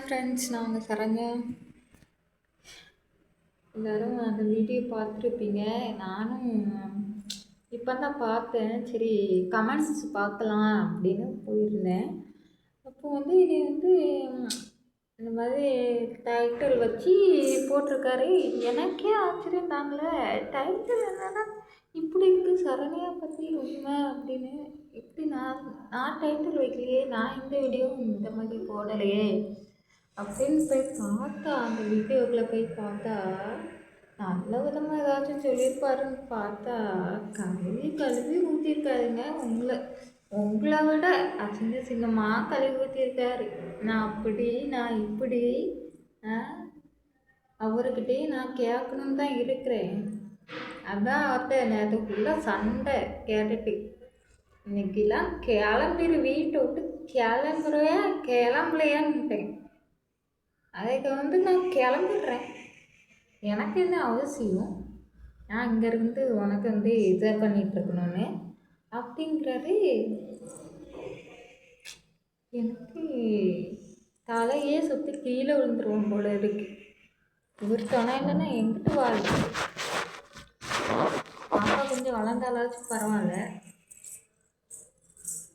Friends நான் உங்கள் சரண்யா. எல்லோரும் அந்த வீடியோ பார்த்துருப்பீங்க. நானும் இப்போ தான் பார்த்தேன். சரி கமெண்ட்ஸ் பார்க்கலாம் அப்படின்னு போயிருந்தேன். அப்போ வந்து இது வந்து இந்த மாதிரி டைட்டில் வச்சு போட்டிருக்காரு. எனக்கே ஆச்சரியம் தாங்களே டைட்டில் என்னன்னா இப்படி இருக்குது சரணியா பற்றி உண்மை அப்படின்னு. இப்படி நான் நான் டைட்டில் வைக்கலையே நான் இந்த வீடியோ இந்த மாதிரி போடலையே. அப்படின்னு போய் பார்த்தா அந்த வீடியோக்குள்ளே போய் பார்த்தா நல்ல விதமாக ஏதாச்சும் சொல்லியிருப்பாருன்னு பார்த்தா கழுவி கழுவி ஊற்றிருக்காருங்க உங்களை உங்களை விட சின்ன சின்னமாக கழுவி ஊற்றிருக்காரு நான் அப்படி நான் இப்படி ஆ, அவர்கிட்டயே நான் கேட்கணுன்னு தான் இருக்கிறேன். அதான் அவர்கிட்ட நேரத்துக்குள்ள சண்டை கேட்டுட்டு இன்னைக்கெல்லாம் கிளம்பிடு வீட்டை விட்டு கிளம்புறையா கிளம்பலையான்ட்டேன். அதுக்கு வந்து நான் கிளம்பிடுறேன். எனக்கு என்ன அவசியம்? நான் இங்கேருந்து உனக்கு வந்து இதை பண்ணிட்டு இருக்கணும்னு அப்படிங்கிறாரு எனக்கு தலையே சுற்றி கீழே விழுந்துருவோம் போல இருக்கு. இவர் துணை இல்லைன்னா எங்கிட்டு வாழ்க்கை பாப்பா கொஞ்சம் வளர்ந்தாலாச்சும் பரவாயில்ல.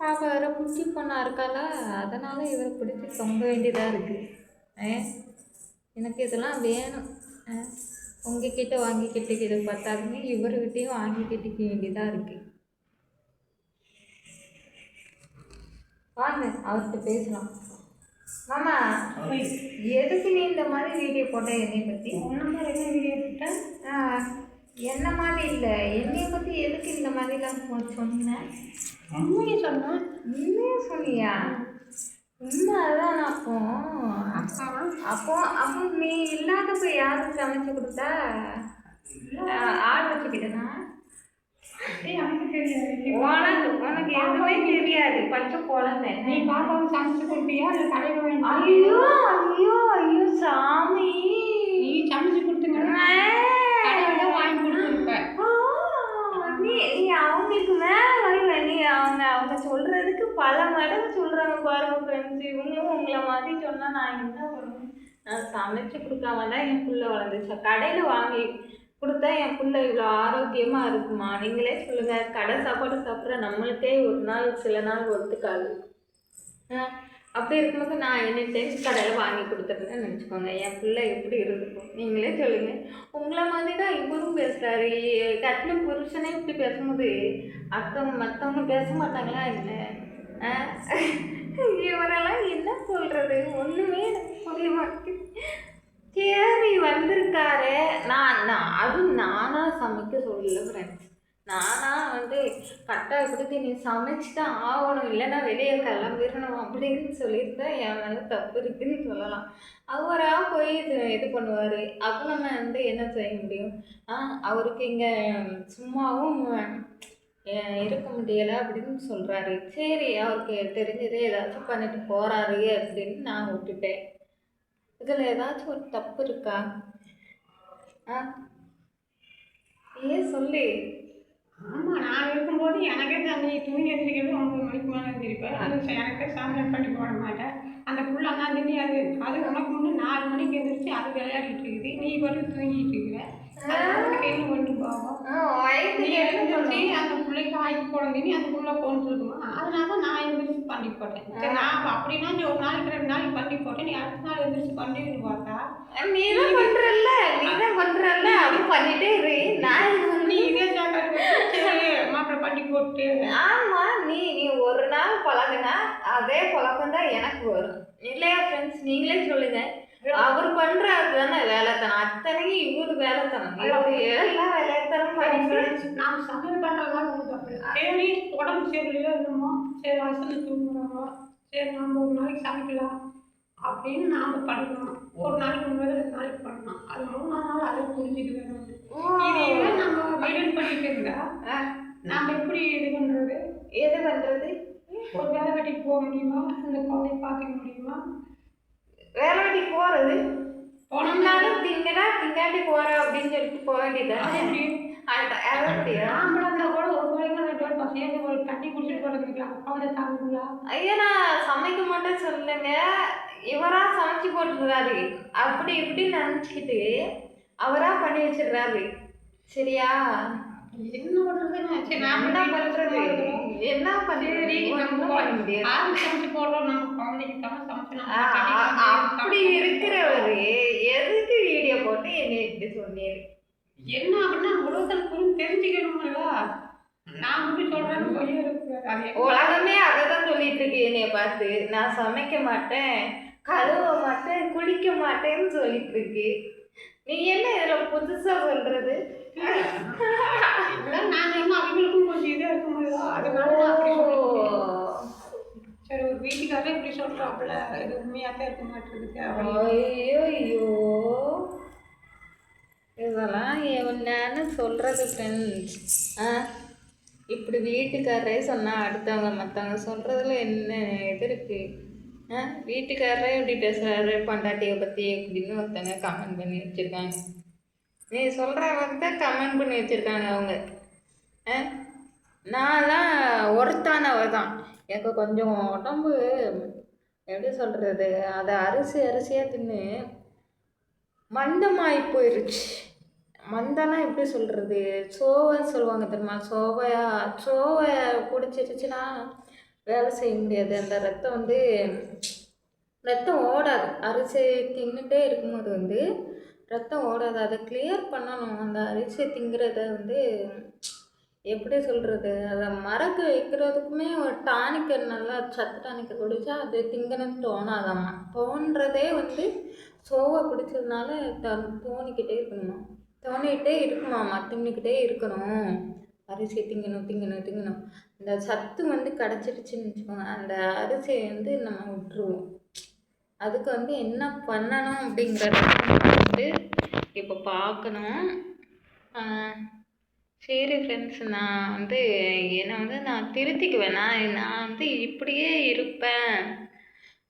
பாப்பா வேறு குட்டி பொண்ணாக இருக்காளா? அதனால் இவரை பிடிச்சி தொங்க வேண்டியதாக இருக்குது எனக்கு இதெல்லாம் வேணும். உங்ககிட்ட வாங்கிக்கிட்டு இது பத்தாதுன்னு இவர்கிட்டயும் வாங்கிக்கிட்டுக்க வேண்டியதாக இருக்கு. வாங்க அவர்கிட்ட பேசலாம். மாமா எதுக்கு நீ இந்த மாதிரி வீடியோ போட்ட என்னை பற்றி உன்ன மாதிரி என்ன வீடியோ போட்டேன் ஆ, என்ன மாதிரி இல்லை. என்னைய பற்றி எதுக்கு இந்த மாதிரிலாம் சொன்னேன் உண்மையை சொன்னேன் உண்மையா சொன்னியா? உண்மை அதான் அப்போ அப்பா அப்போ நீ இல்லாதப்ப யாருக்கு சமைச்சு கொடுத்தா? ஆள் வச்சுக்கிட்டனா உனக்கு உனக்கு எதுவுமே தெரியாது. பச்சை குழந்தை. நீ பாப்பாவுக்கு சமைச்சு கொடுப்பியா? இல்லை கடையில் ஐயோ ஐயோ ஐயோ சாமி. நீ சமைச்சு கொடுத்துங்க கடையில் வாங்கி கொடுத்துருப்பேன் ஆ, நீ நீ அவங்களுக்கு மேல வருவ நீ அவங்க அவங்க சொல்றதுக்கு பல மடங்கு சொல்றாங்க பாருங்க ஃப்ரெண்ட்ஸ் இவங்களும் சொன்னால் நான் என்ன பண்ணுவேன்? நான் சமைச்சு கொடுக்காம தான் என் புள்ள வளர்ந்துச்சு. கடையில் வாங்கி கொடுத்தா என் புள்ள இவ்வளோ ஆரோக்கியமாக இருக்குமா? நீங்களே சொல்லுங்கள் கடை சாப்பாடு சாப்பிட்ற நம்மளுக்கே ஒரு நாள் சில நாள் ஒத்துக்காது. ஆ, அப்படி இருக்கும்போது நான் என்ன டைம் கடையில் வாங்கி கொடுத்துருந்தேன் நினச்சிக்கோங்க. என் பிள்ளை எப்படி இருந்திருக்கும்? நீங்களே சொல்லுங்கள் உங்களை மாதிரி தான் இவரும் பேசுகிறாரு கட்டின புருஷனே இப்படி பேசும்போது அக்கம் மற்றவங்க பேச மாட்டாங்களா என்ன? ஆ? இவரெல்லாம் என்ன சொல்கிறது ஒன்றுமே எனக்கு புரிய மாட்டேங்குது. சரி வந்திருக்காரு. நான் நான் அதுவும் நானாக சமைக்க சொல்லல ஃப்ரெண்ட்ஸ் நானா வந்து கட்டாயப்படுத்தி நீ சமைச்சு தான் ஆகணும். இல்லைன்னா வெளியே கிளம்பிடணும் அப்படின்னு சொல்லியிருந்தா என் மேலே தப்பு இருக்குன்னு சொல்லலாம். அவராக போய் இது இது பண்ணுவார். அப்போ நம்ம வந்து என்ன செய்ய முடியும்? ஆ அவருக்கு இங்கே சும்மாவும் இருக்க முடியலை அப்படின்னு சொல்கிறாரு சரி அவருக்கு தெரிஞ்சதே ஏதாச்சும் பண்ணிட்டு போகிறாரு அப்படின்னு நான் விட்டுட்டேன் இதில் ஏதாச்சும் ஒரு தப்பு இருக்கா? ஆ? ஏன் சொல்லு? ஆமாம் நான் இருக்கும்போது எனக்கே தண்ணி தூங்கி எழுந்திரிக்கிறது ஒன்பது மணிக்கு மேலே எழுந்திருப்பேன் அது எனக்கே சாமியார் பண்ணி போட மாட்டேன். அந்த புள்ள தான் தெரியாது அது உனக்கு முன்னே நாலு மணிக்கு எழுந்திரிச்சு அது விளையாடிட்டு இருக்குது. நீ பாட்டு தூங்கிட்டு இருக்கிற. எழுந்திரிச்சு பண்ணும்? அந்த பிள்ளைக்கு வாங்கி அந்த புள்ள போன்னு இருக்குமா அதனால தான் நான் எழுந்திரிச்சு பண்ணி போட்டேன். சரி, நான் அப்படின்னா நீ ஒரு நாளைக்கு ரெண்டு நாளைக்கு பண்ணி போட்டேன் நீ அடுத்த நாள் எழுந்திரிச்சு பண்ணிட்டு பார்த்தா நீ தான் நீ தான் பண்றல்ல. அப்படி பண்ணிட்டே இரு. நான் நீ இதே மாப்பிள்ளை பண்ணி போட்டு. ஆமா நீ நீ ஒரு நாள் பழகுனா அதே பழக்கம் தான் எனக்கு வரும். இல்லையா ஃப்ரெண்ட்ஸ் நீங்களே சொல்லுங்க. அவர் பண்றாரு தானே வேலைத்தனம். அத்தனையும் இவரு வேலைத்தனம். எல்லாம் வேலைத்தனம் பண்ணி நாம் சமையல் பண்ணுறதுனால ஒன்றும் தப்பு. சரி உடம்பு சரியில்லையோ என்னமோ. சரி வசதி தூங்குறாங்க சரி நாம் ஒரு நாளைக்கு சமைக்கலாம் அப்படின்னு நாம் பண்ணணும். ஒரு நாளைக்கு முன்னாடி ரெண்டு நாளைக்கு பண்ணலாம் அது மூணாவது நாள் அதை வேணும். இதையே நம்ம மெயின்டைன் பண்ணிட்டு இருந்தா? நாம் எப்படி இது பண்ணுறது எது பண்றது? ஒரு வேலை கட்டிட்டு போக முடியுமா? இந்த குழந்தைய பார்த்துக்க முடியுமா? வேலை வெட்டி போறது. போனோம்னா போனாலும் திங்கடா திங்காண்டி போற அப்படின்னு சொல்லிட்டு போக தாங்குங்களா ஐயா நான் சமைக்க மாட்டேன்னு சொல்லுங்க இவரா சமைச்சு போட்டுடுறாரு அப்படி இப்படி நினச்சிக்கிட்டு அவராக பண்ணி வச்சிடுறாரு சரியா? என்ன பண்றது. அப்படி இருக்கிறவரு எதுக்கு வீடியோ போட்டு என்னை இப்படி சொன்னீரு? என்ன அப்படின்னா உலகத்தில் தெரிஞ்சுக்கணும்ல. நான் இப்படி சொல்றேன்னு உலகமே அதை தான் சொல்லிட்டு இருக்கு என்னைய பார்த்து. நான் சமைக்க மாட்டேன் கழுவ மாட்டேன் குளிக்க மாட்டேன்னு சொல்லிட்டு இருக்கு நீ என்ன இதுல புதுசா சொல்றது? இல்லை, நாங்க என்ன அவங்களுக்கும் கொஞ்சம் இதா இருக்க முடியாது அதனால அப்படி சரி ஒரு வீட்டுக்காரே இப்படி சொல்றாப்புல. இது உண்மையாக தான் இருக்க மாட்டேங்குது. ஐயோ ஐயோ இதெல்லாம் என்னன்னு சொல்றது ஃப்ரெண்ட்ஸ் ஆ? இப்படி வீட்டுக்காரரே சொன்னா அடுத்தவங்க மற்றவங்க சொல்றதுல என்ன இது இருக்கு? ஆ வீட்டுக்காரரே இப்படி பேசுகிறாரு பொண்டாட்டியை பற்றி இப்படின்னு ஒருத்தவங்க கமெண்ட் பண்ணி வச்சிருக்காங்க. நீ சொல்கிற வந்து கமெண்ட் பண்ணி வச்சிருக்காங்க அவங்க. ஆ? நான்லாம் ஒருத்தானவ தான் எனக்கு கொஞ்சம் உடம்பு எப்படி சொல்கிறது அதை அரிசி அரிசியாக தின்னு மந்தமாகி போயிருச்சு. மந்தனா எப்படி சொல்கிறது சோவை சொல்லுவாங்க தெரியுமா? சோவையா சோவை குடிச்சிருச்சுன்னா வேலை செய்ய முடியாது. அந்த ரத்தம் வந்து ரத்தம் ஓடாது. அரிசி தின்னுட்டே இருக்கும்போது வந்து ரத்தம் ஓடாது. அதை கிளியர் பண்ணணும். அந்த அரிசி திங்கிறத வந்து எப்படி சொல்கிறது அதை மறக்க வைக்கிறதுக்குமே ஒரு டானிக்கு நல்லா சத்து டானிக்கை குடித்தா அது திங்கணும்னு தோணாதாம்மா. தோன்றதே வந்து சோவை குடிச்சதுனால த தோணிக்கிட்டே இருக்கணுமா தோணிக்கிட்டே இருக்குமாம்மா. தின்னுக்கிட்டே இருக்கணும். அரிசி திங்கணும் திங்கணும் திங்கணும். இந்த சத்து வந்து கிடச்சிருச்சுன்னு வச்சுக்கோங்க அந்த அரிசியை வந்து நம்ம விட்டுருவோம். அதுக்கு வந்து என்ன பண்ணணும் அப்படிங்கிறத வந்து இப்போ பார்க்கணும் சரி ஃப்ரெண்ட்ஸ் நான் வந்து என்னை வந்து நான் திருத்திக்குவேன். நான் நான் வந்து இப்படியே இருப்பேன்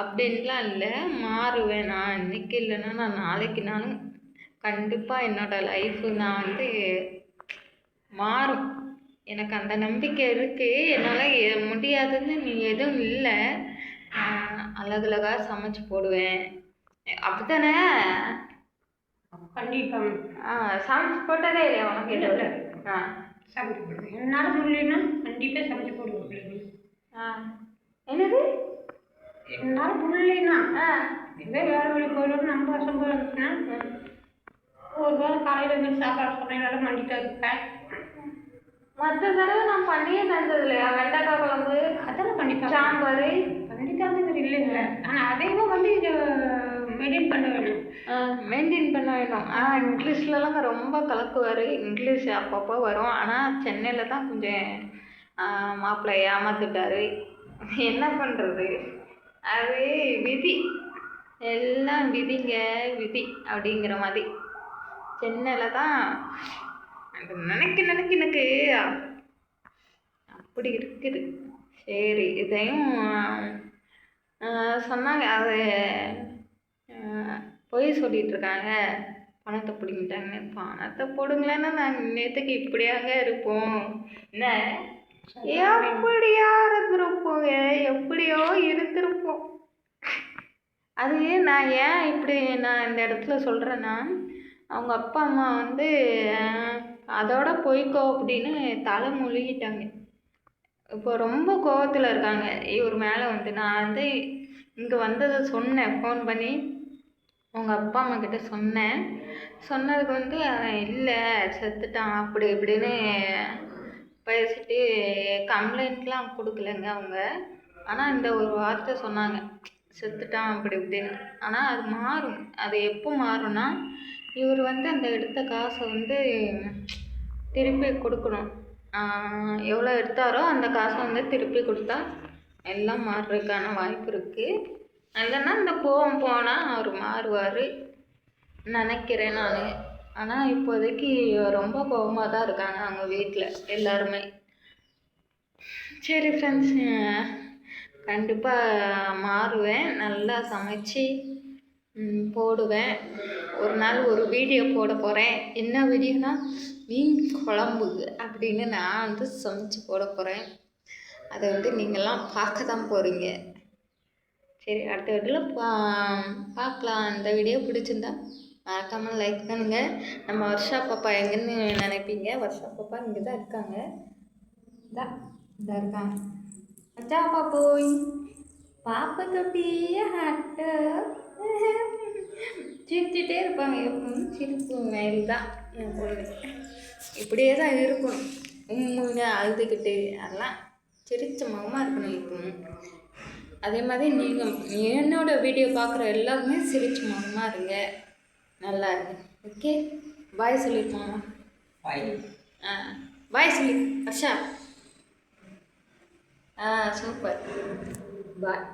அப்படின்லாம் இல்லை மாறுவேன். நான் இன்னைக்கு இல்லைன்னா நான் நாளைக்கு நாளும் கண்டிப்பாக என்னோடய லைஃப்பு நான் வந்து மாறும். எனக்கு அந்த நம்பிக்கை இருக்குது என்னால் முடியாதுன்னு நீ எதுவும் இல்லை. அழகழகாக சமைச்சு போடுவேன். அப்படித்தானே? கண்டிப்பா. ஆ சமைச்சு போட்டதே இல்லையா உனக்கு இல்ல. ஆ. சமைச்சு போடுவேன். என்னால் முடியலன்னா கண்டிப்பாக சமைச்சு போடுவேன் ஆ. என்னது? என்னால் முடியலன்னா ஆ. இதே வேலை வழி போயிடும் நம்ம வருஷம் போயிருந்துச்சுன்னா ஒரு வேளை காலையில் இருந்து சாப்பாடு சமையலால் மண்டிட்டு இருப்பேன் மற்ற தடவை நான் பண்ணியே தந்தது இல்லையா வெண்டைக்காய் குழம்பு அதெல்லாம் கண்டிப்பாக சாம்பார். கண்டிப்பாக இல்லைங்க. ஆனால் அதையும் வந்து இது மெயின்டைன் பண்ண வேணும். மெயின்டைன் பண்ண வேணும். ஆ இங்கிலீஷ்லலாம் ரொம்ப கலக்குவார். இங்கிலீஷ் அப்பப்போ வரும். ஆனால் சென்னையில் தான் கொஞ்சம் மாப்பிள்ளை ஏமாத்துட்டாரு. என்ன பண்ணுறது அது விதி. எல்லாம் விதிங்க விதி அப்படிங்கிற மாதிரி. சென்னையில் தான் நினைக்க நினைக்க எனக்கு அப்படி இருக்குது. சரி இதையும் சொன்னாங்க. அது பொய் சொல்லிகிட்ருக்காங்க பணத்தை பிடிங்கிட்டாங்க பணத்தை போடுங்களேன்னா நாங்கள் நேற்றுக்கு இப்படியாங்க இருப்போம். என்ன? எப்படியா இருந்திருப்போங்க? எப்படியோ இருந்திருப்போம். அது நான் ஏன் இப்படி நான் இந்த இடத்துல சொல்கிறேன்னா அவங்க அப்பா அம்மா வந்து அதோட போய்க்கோ அப்படின்னு தலை முழுகிட்டாங்க. இப்போ ரொம்ப கோவத்தில் இருக்காங்க. இவர் மேலே வந்து நான் வந்து இங்கே வந்ததை சொன்னேன். ஃபோன் பண்ணி உங்கள் அப்பா அம்மா கிட்ட சொன்னேன். சொன்னதுக்கு வந்து அவன் இல்லை செத்துட்டான். அப்படி இப்படின்னு பேசிட்டு கம்ப்ளைண்ட்லாம் கொடுக்கலங்க அவங்க. ஆனால் இந்த ஒரு வார்த்தை சொன்னாங்க. செத்துட்டான். அப்படி இப்படின்னு. ஆனால் அது மாறும். அது எப்போ மாறும்னா இவர் வந்து அந்த எடுத்த காசை வந்து திருப்பி கொடுக்கணும். எவ்வளோ எடுத்தாரோ அந்த காசை வந்து திருப்பி கொடுத்தா எல்லாம் மாறுறதுக்கான வாய்ப்பு இருக்குது இல்லைன்னா இந்த போவோம் போனால் அவர் மாறுவார். நினைக்கிறேன் நான். ஆனால் இப்போதைக்கு ரொம்ப கோபமாக தான் இருக்காங்க அவங்க வீட்டில் எல்லாருமே. சரி ஃப்ரெண்ட்ஸ் கண்டிப்பாக மாறுவேன். நல்லா சமைச்சு போடுவேன். ஒரு நாள் ஒரு வீடியோ போட போகிறேன் என்ன வீடியோனா மீன் குழம்பு அப்படின்னு நான் வந்து சமைச்சு போட போகிறேன் அதை வந்து நீங்கள்லாம் பார்க்க தான் போகிறீங்க சரி அடுத்த வீட்டில் பா பார்க்கலாம். அந்த வீடியோ பிடிச்சிருந்தா மறக்காமல் லைக் பண்ணுங்கள் நம்ம வர்ஷா பாப்பா எங்கேன்னு நினைப்பீங்க? வர்ஷா பாப்பா இங்கே தான் இருக்காங்க. இதான் இதாக இருக்காங்க. அச்சா பாப்போய். பாப்பா தொப்பிய ஹாட்டு. சிரிச்சுட்டே இருப்பாங்க. எப்பவும் சிரிப்பு மேல் தான் என் பொண்ணு. இப்படியே தான் இருக்கணும். உண்மைங்க அழுதுகிட்டு அதெல்லாம் சிரிச்ச முகமாக இருக்கணும் எப்பவும் அதே மாதிரி நீங்கள் என்னோட வீடியோ பார்க்குற எல்லாருமே சிரிச்ச முகமாக இருங்க. நல்லா இருங்க. ஓகே பாய் சொல்லிருக்கோம் பாய் ஆ பாய் சொல்லி ஹர்ஷா ஆ சூப்பர் பாய்